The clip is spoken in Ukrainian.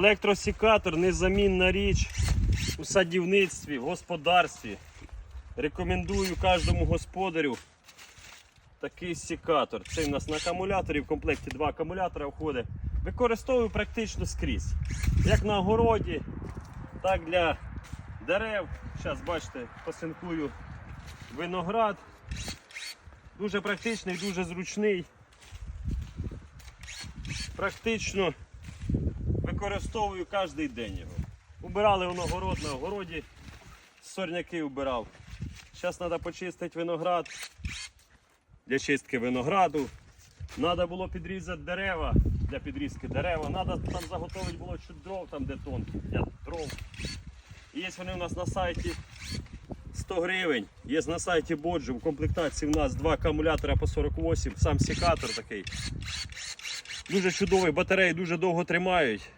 Електросікатор незамінна річ у садівництві, в господарстві. Рекомендую кожному господарю такий сікатор. Це у нас на акумуляторі, в комплекті два акумулятора входить. Використовую практично скрізь. Як на огороді, так для дерев. Зараз бачите, посинкую виноград. Дуже практичний, дуже зручний. Практично використовую кожен день його. Убирали воно город на огороді, сорняки убирав. Зараз треба почистити виноград. Для чистки винограду. Треба було підрізати дерева для підрізки дерева. Треба там заготовити було чуть дров, там де тонкі, для дров. Є вони у нас на сайті 100 гривень. Є на сайті Боджу. В комплектації у нас два акумулятора по 48, сам секатор такий. Дуже чудовий, батареї дуже довго тримають.